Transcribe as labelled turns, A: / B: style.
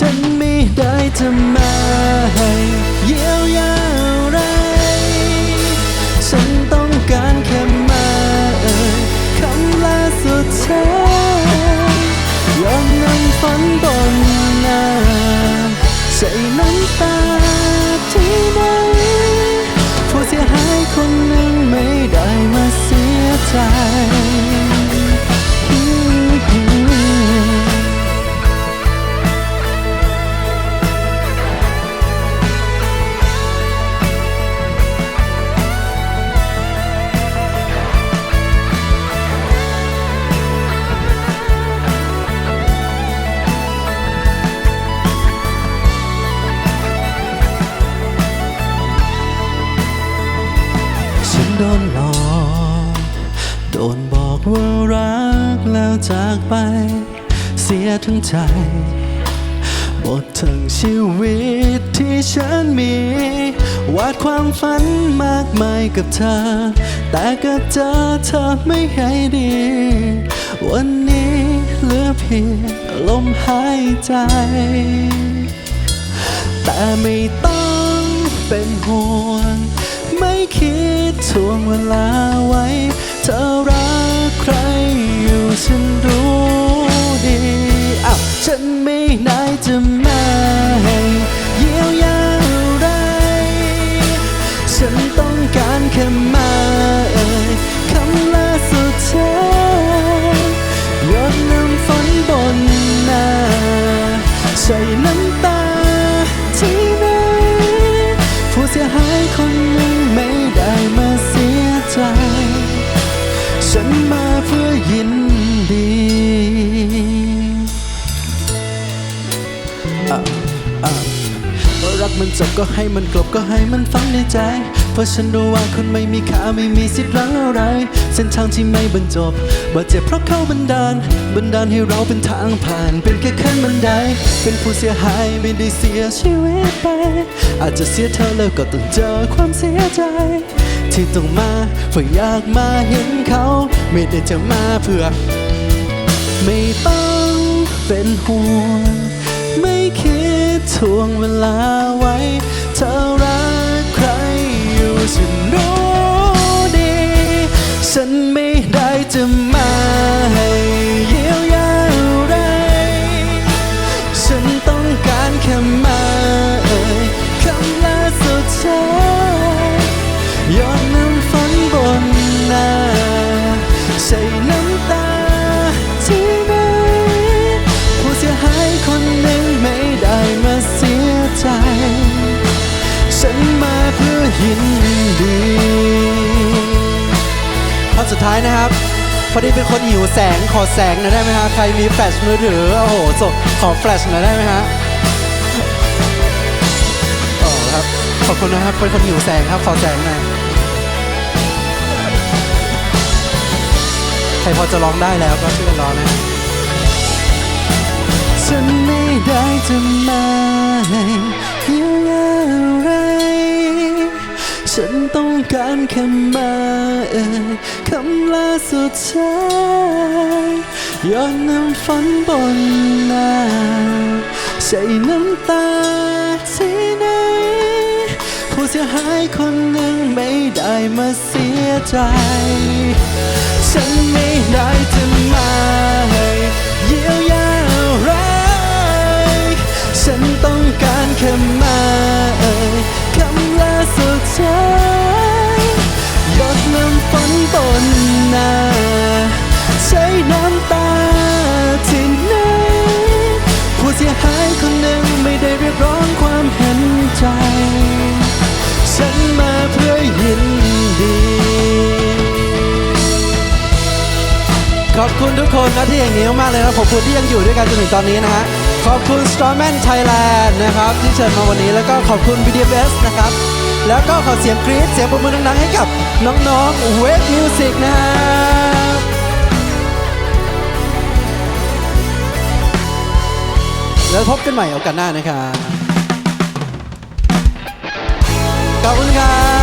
A: ฉันไม่ได้จะมาให้เยียวยา โดนบอกว่ารักแล้วจากไป เสียทั้งใจ หมดทั้งชีวิตที่ฉันมี วาดความฝันมากมายกับเธอ แต่ก็เจอเธอไม่ให้ดี วันนี้เหลือเพียงลมหายใจ แต่ไม่ต้องเป็นห่วง ไม่คิดทวงเวลาไว้ ธอรักใครอยู่ฉันรู้ดีอ้าวฉันไม่ได้จะมาให้เยียวยาอะไร ฉันต้องการแค่มาเอ่ยคำลาสุดท้ายหยดน้ำฝนบนหน้าใส่น้ำตาที่ไหนผู้เสียหายคน รักมันจบก็ให้มันกลบก็ให้มันฝังในใจ เพราะฉันรู้ว่าคนไม่มีค่าไม่มีสิทธิ์รังอะไร เส้นทางที่ไม่บรรจบบาดเจ็บเพราะเขาบันดาล บันดาลให้เราเป็นทางผ่าน เป็นแค่ขั้นบันได เป็นผู้เสียหายไม่ได้เสียชีวิตไป อาจจะเสียเธอแล้วก็ต้องเจอความเสียใจ ที่ต้องมาเพราะอยากมาเห็นเขา ไม่ได้จะมาเพื่อ ไม่ต้องเป็นห่วง ทวงเวลาไว้ เธอรักใครอยู่ฉันรู้ดี ฉันไม่ได้จะมาให้เยียวยาอะไร ฉันต้องการแค่มาเอ่ยคำลาสุดท้ายหยดน้ำฝนบนหน้าใส่ ยินดี
B: ท่อนสุดท้ายนะครับ พอดีเป็นคนหิวแสงขอแสงหน่อยได้ไหมฮะ ใครมีแฟลชมือถือ โอ้โหสดขอแฟลชหน่อยได้ไหมฮะโอ้ครับ ขอบคุณนะครับ เป็นคนหิวแสงครับ ขอแสงหน่อย ใครพอจะร้องได้แล้วก็ช่วยกันร้องนะ
A: ฉันไม่ได้จะมาให้ แค่มาเอ่ยคำลาสุดท้ายหยดน้ำฝนบนหน้าใส่น้ำตาที่ไหนผู้เสียหายคนหนึ่งไม่ได้มาเสียใจ ฉันไม่ได้จะมาเยียวยาอะไร ฉันต้องการแค่มาเอ่ยคำลาสุดท้าย นบนหน้าใช้น้ำตาที่ไหนผู้เสียหายคนหนึ่งไม่ได้เรียกร้องความเห็นใจ ฉันมาเพื่อยินดี
B: ขอบคุณทุกคนนะที่อย่างนี้มากเลยนะขอบคุณที่ยังอยู่ด้วยกันจนถึงตอนนี้นะฮะขอบคุณ Starman Thailand นะครับที่เชิญมาวันนี้แล้วก็ขอบคุณ BDFS นะครับ แล้วก็ขอเสียงกรี๊ดเสียงปรบมือดังๆให้กับน้องๆเวฟมิวสิกนะฮะแล้วพบกันใหม่โอกาสหน้านะครับขอบคุณครับ